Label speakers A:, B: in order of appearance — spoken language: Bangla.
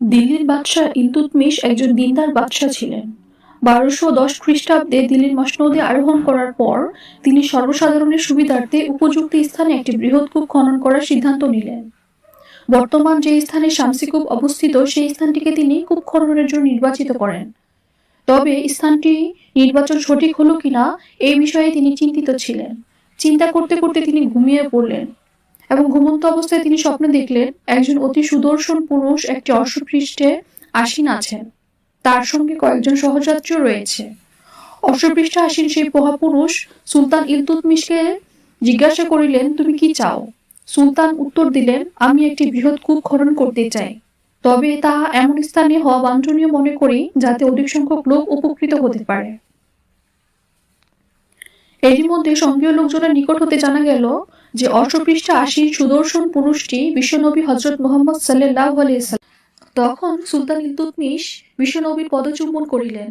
A: দিল্লির বাদশাহ ইলতুৎমিশ একজন দিনদার বাদশাহ ছিলেন। বারোশো দশ খ্রিস্টাব্দে দিল্লির মসনদে আরোহণ করার পর তিনি সর্বসাধারণের সুবিধার্থে উপযুক্ত স্থানে একটি বৃহৎ কূপ খনন করার সিদ্ধান্ত নিলেন। বর্তমান যে স্থানে শামসি কূপ অবস্থিত, সেই স্থানটিকে তিনি কূপ খননের জন্য নির্বাচিত করেন। তবে স্থানটি নির্বাচন সঠিক হলো কিনা এই বিষয়ে তিনি চিন্তিত ছিলেন। চিন্তা করতে করতে তিনি ঘুমিয়ে পড়লেন। এবং ঘুমন্ত অবস্থায় তিনি স্বপ্নে দেখলেন একজন অতি সুদর্শন পুরুষ একটি অশ্বপৃষ্ঠে আসীন আছেন। তার সঙ্গে কয়েকজন সহযাত্রীও রয়েছে। অশ্বপৃষ্ঠে আসীন সেই মহাপুরুষ সুলতান ইলতুতমিশকে জিজ্ঞাসা করিলেন, তুমি কি চাও? সুলতান উত্তর দিলেন, আমি একটি বৃহৎ কূপ খনন করতে চাই। তবে তা এমন স্থানে হওয়া বাঞ্ছনীয় মনে করি যাতে অধিক সংখ্যক লোক উপকৃত হতে পারে। এরই মধ্যে সঙ্গীয় লোকজনের নিকট হতে জানা গেল যে অশ্বপৃষ্ঠে আশি সুদর্শন পুরুষটি বিশ্বনবী হজরত মোহাম্মদ সাল্লাহ আলিয়া তখন সুলতান ইলতুৎমিশ বিশ্বনবীর পদচুম্বন করিলেন।